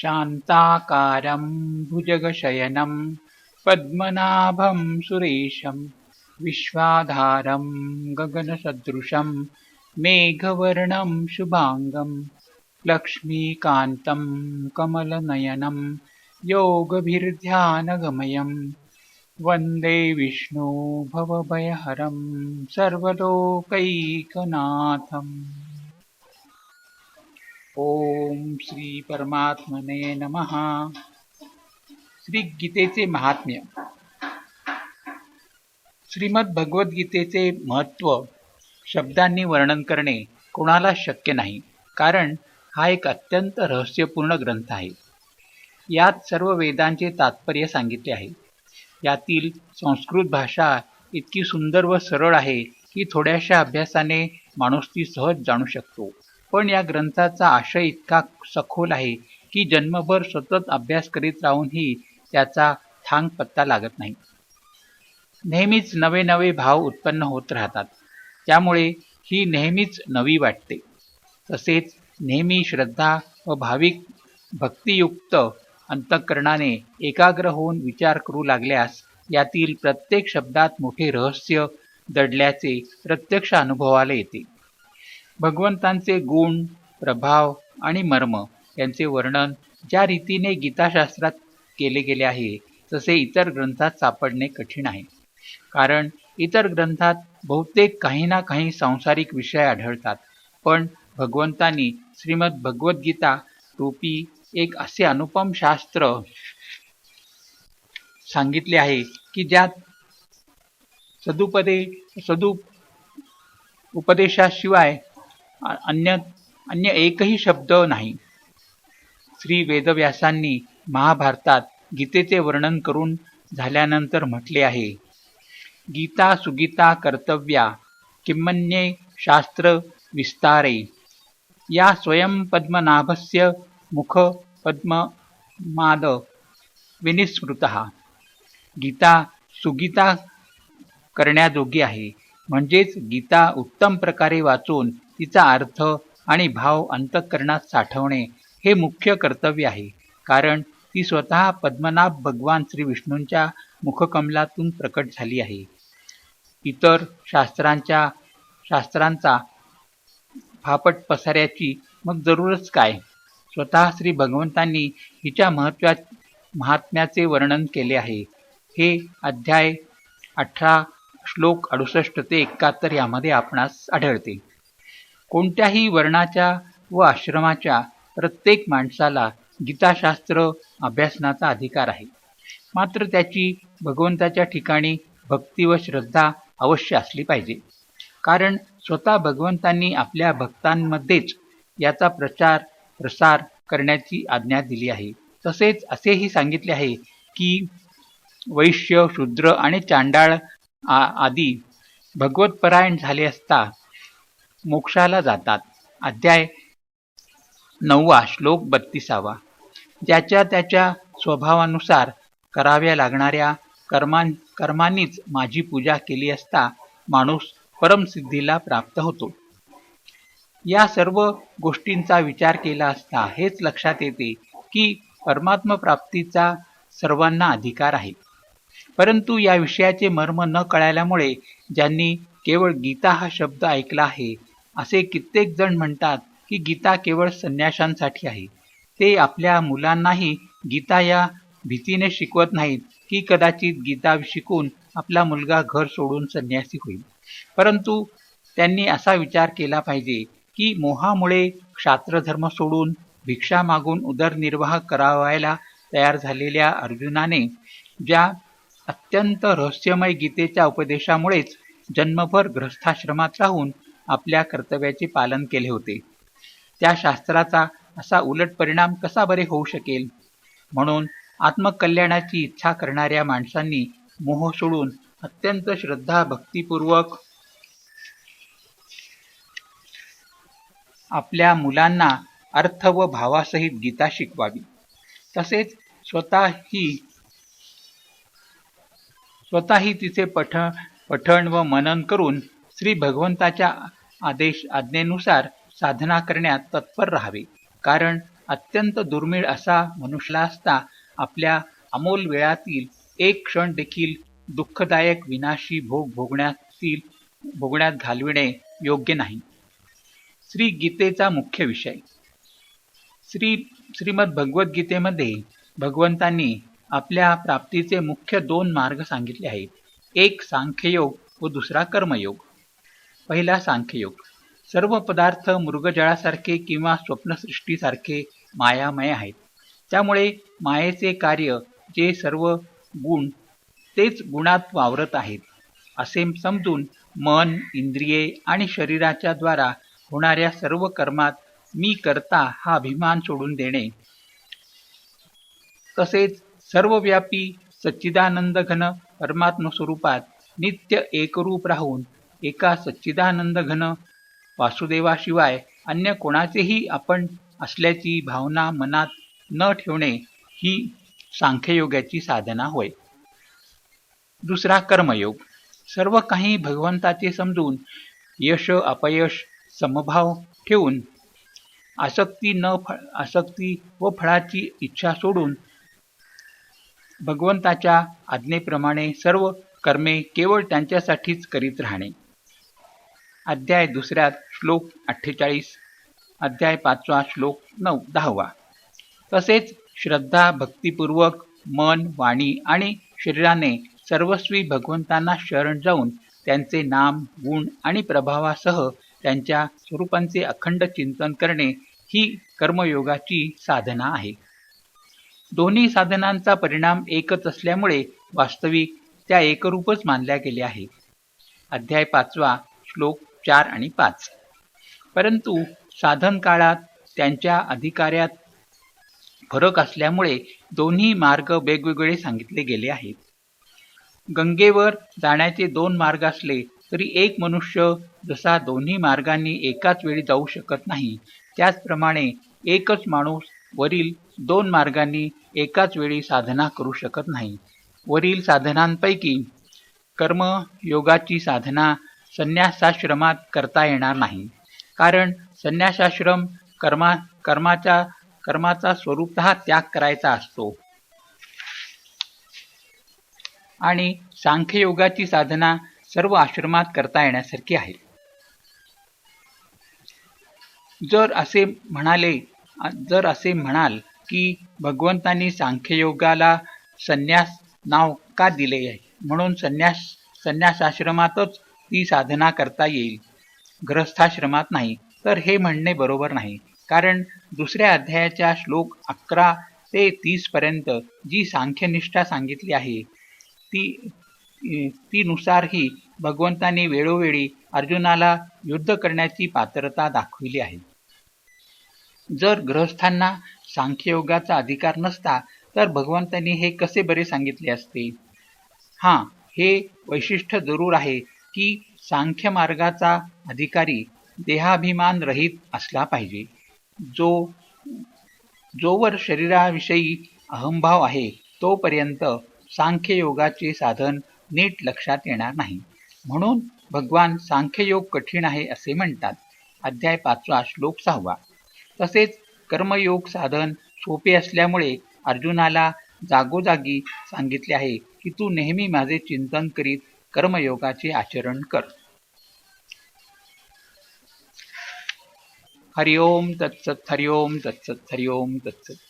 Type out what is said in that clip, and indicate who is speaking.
Speaker 1: शान्ताकारं भुजगशयनं पद्मनाभं सुरेशं विश्वाधारं गगनसदृशं मेघवर्णं शुभाङ्गं लक्ष्मीकान्तं कमलनयनं योगभिर्ध्यानगमयं वन्दे विष्णु भवभयहरं सर्वलोकैकनाथम् ओम श्री परमात्मने नमः. श्री गीतेचे महात्म्य. श्रीमद भगवद्गीतेचे महत्त्व शब्दांनी वर्णन करणे कोणाला शक्य नाही कारण हा एक अत्यंत रहस्यपूर्ण ग्रंथ आहे. यात सर्व वेदांचे तात्पर्य सांगितले आहे. यातील संस्कृत भाषा इतकी सुंदर व सरळ आहे की थोड्याशा अभ्यासाने माणूस ती सहज जाणू शकतो. पण या ग्रंथाचा आशय इतका सखोल आहे की जन्मभर सतत अभ्यास करीत राहूनही त्याचा थांग पत्ता लागत नाही. नेहमीच नवे नवे भाव उत्पन्न होत राहतात. त्यामुळे ही नेहमीच नवी वाटते. तसेच नेहमी श्रद्धा व भाविक भक्तियुक्त अंतःकरणाने एकाग्र होऊन विचार करू लागल्यास यातील प्रत्येक शब्दात मोठे रहस्य दडल्याचे प्रत्यक्ष अनुभवाला येते. भगवंतांचे गुण प्रभाव आणि मर्म यांचे वर्णन ज्या रीतीने गीताशास्त्रात केले गेले आहे तसे इतर ग्रंथात सापडणे कठीण आहे. कारण इतर ग्रंथात बहुतेक काही ना काही सांसारिक विषय आढळतात पण भगवंतांनी श्रीमद भगवद्गीता रूपी एक असे अनुपम शास्त्र सांगितले आहे की ज्यात सदुपदे सदु उपदेशाशिवाय अन्य अन्य एकही शब्द नाही. श्री वेदव्यासांनी महाभारतात गीतेचे वर्णन करून झाल्यानंतर म्हटले आहे गीता सुगीता कर्तव्या किमन्ये शास्त्र विस्तारे या स्वयं पद्मनाभस्य मुख पद्ममाद विनिस्मृत. गीता सुगीता करण्याजोगी आहे. म्हणजेच गीता उत्तम प्रकारे वाचून तिचा अर्थ आणि भाव अंतःकरणात साठवणे हे मुख्य कर्तव्य आहे. कारण ती स्वतः पद्मनाभ भगवान श्री विष्णूंच्या मुखकमलातून प्रकट झाली आहे. इतर शास्त्रांच्या शास्त्रांचा फापट पसाऱ्याची मग जरूरच काय? स्वतः श्री भगवंतांनी हिच्या महत्वा महात्म्याचे वर्णन केले आहे. हे अध्याय अठरा श्लोक अडुसष्ट ते एकाहत्तर यामध्ये आपणास आढळते. कोणत्याही वर्णाच्या व आश्रमाच्या प्रत्येक माणसाला गीताशास्त्र अभ्यासनाचा अधिकार आहे. मात्र त्याची भगवंताच्या ठिकाणी भक्ती व श्रद्धा अवश्य असली पाहिजे. कारण स्वतः भगवंतांनी आपल्या भक्तांमध्येच याचा प्रचार प्रसार करण्याची आज्ञा दिली आहे. तसेच असेही सांगितले आहे की वैश्य शूद्र आणि चांडाळ आदी भगवतपरायण झाले असता मोक्षाला जातात. अध्याय नववा श्लोक बत्तीसावा. ज्याच्या त्याच्या स्वभावानुसार कराव्या लागणाऱ्या कर्मां कर्मांनीच माझी पूजा केली असता माणूस परमसिद्धीला प्राप्त होतो. या सर्व गोष्टींचा विचार केला असता हेच लक्षात येते की परमात्म प्राप्तीचा सर्वांना अधिकार आहे. परंतु या विषयाचे मर्म न कळाल्यामुळे ज्यांनी केवळ गीता हा शब्द ऐकला आहे असे कित्येक जण म्हणतात की गीता केवळ संन्याशांसाठी आहे. ते आपल्या मुलांनाही गीता या भीतीने शिकवत नाहीत की कदाचित गीता शिकून आपला मुलगा घर सोडून संन्यासी होईल. परंतु त्यांनी असा विचार केला पाहिजे की मोहामुळे क्षात्रधर्म सोडून भिक्षा मागून उदरनिर्वाह करावायला तयार झालेल्या अर्जुनाने ज्या अत्यंत रहस्यमय गीतेच्या उपदेशामुळेच जन्मभर ग्रस्थाश्रमात राहून आपल्या कर्तव्याचे पालन केले होते. त्या शास्त्राचा असा उलट परिणाम कसा बरे होऊ शकेल? म्हणून आत्मकल्याणाची इच्छा करणाऱ्या माणसांनी मोह सोडून अत्यंत श्रद्धा भक्तिपूर्वक आपल्या मुलांना अर्थ व भावासहित गीता शिकवावी. तसेच स्वतःही स्वतःही तिचे पठ पठण व मनन करून श्री भगवंताच्या आदेश आज्ञेनुसार साधना करण्यात तत्पर राहावे. कारण अत्यंत दुर्मिळ असा मनुष्यला असता आपल्या अमोल वेळातील एक क्षण देखील दुःखदायक विनाशी भोग भोगण्यातील भोगण्यात घालविणे योग्य नाही. श्री गीतेचा मुख्य विषय. श्री श्रीमद भगवद्गीतेमध्ये भगवंतांनी आपल्या प्राप्तीचे मुख्य दोन मार्ग सांगितले आहेत. एक सांख्ययोग व दुसरा कर्मयोग. पहिला सांख्ययोग. सर्व पदार्थ मृगजळासारखे किंवा स्वप्नसृष्टीसारखे मायामय आहेत. त्यामुळे मायेचे कार्य जे सर्व गुण तेच गुणात वावरत आहेत. असे समजून मन इंद्रिये आणि शरीराच्या द्वारा होणाऱ्या सर्व कर्मात मी करता हा अभिमान सोडून देणे. तसेच सर्वव्यापी सच्चिदानंद घन परमात्म स्वरूपात नित्य एकरूप राहून एका सच्चिदानंद घन वासुदेवाशिवाय अन्य कोणाचेही आपण असल्याची भावना मनात न ठेवणे ही सांख्ययोगाची साधना होय. दुसरा कर्मयोग. सर्व काही भगवंताचे समजून यश अपयश समभाव ठेवून आसक्ती न फळ आसक्ती व फळाची इच्छा सोडून भगवंताच्या आज्ञेप्रमाणे सर्व कर्मे केवळ त्यांच्यासाठीच करीत राहणे. अध्याय दुसऱ्यात श्लोक अठ्ठेचाळीस अध्याय पाचवा श्लोक नऊ दहावा. तसेच श्रद्धा भक्तिपूर्वक मन वाणी आणि शरीराने सर्वस्वी भगवंतांना शरण जाऊन त्यांचे नाम गुण आणि प्रभावासह त्यांच्या स्वरूपांचे अखंड चिंतन करणे ही कर्मयोगाची साधना आहे. दोन्ही साधनांचा परिणाम एकच असल्यामुळे वास्तविक त्या एकरूपच मानल्या गेल्या आहेत. अध्याय पाचवा श्लोक चार आणि पाच. परंतु साधन काळात त्यांच्या अधिकाऱ्यात फरक असल्यामुळे दोन्ही मार्ग वेगवेगळे सांगितले गेले आहेत. गंगेवर जाण्याचे दोन मार्ग असले तरी एक मनुष्य जसा दोन्ही मार्गांनी एकाच वेळी जाऊ शकत नाही त्याचप्रमाणे एकच माणूस वरील दोन मार्गांनी एकाच वेळी साधना करू शकत नाही. वरील साधनांपैकी कर्मयोगाची साधना संन्यासाश्रमात करता येणार नाही. कारण संन्यासाश्रम कर्मा कर्माच्या कर्माचा स्वरूपत त्याग करायचा असतो. आणि सांख्ययोगाची साधना सर्व आश्रमात करता येण्यासारखी आहे. जर असे म्हणाले जर असे म्हणाल की भगवंतांनी सांख्ययोगाला संन्यास नाव का दिले आहे? म्हणून संन्यास संन्यासाश्रमातच ती साधना करता येईल. ग्रस्थाश्रमात नाही तर हे म्हणणे बरोबर नाही. कारण दुसऱ्या अध्यायाच्या श्लोक अकरा ते तीस पर्यंत जी सांख्यनिष्ठा सांगितली आहे ती ती नुसारही वेळोवेळी अर्जुनाला युद्ध करण्याची पात्रता दाखविली आहे. जर ग्रहस्थांना सांख्ययोगाचा अधिकार नसता तर भगवंतांनी हे कसे बरे सांगितले असते? हां हे वैशिष्ट्य जरूर आहे की सांख्य मार्गाचा अधिकारी देहाभिमान रहित असला पाहिजे. जो जोवर शरीराविषयी अहंभाव आहे तोपर्यंत सांख्ययोगाचे साधन नीट लक्षात येणार नाही. म्हणून भगवान सांख्ययोग कठीण आहे असे म्हणतात. अध्याय पाचवा श्लोक सहावा. तसेच कर्मयोग साधन सोपे असल्यामुळे अर्जुनाला जागोजागी सांगितले आहे की तू नेहमी माझे चिंतन करीत कर्मयोगाचे आचरण कर. हरिओम तत्सत हरिओम तत्सत हरिओम तत्सत.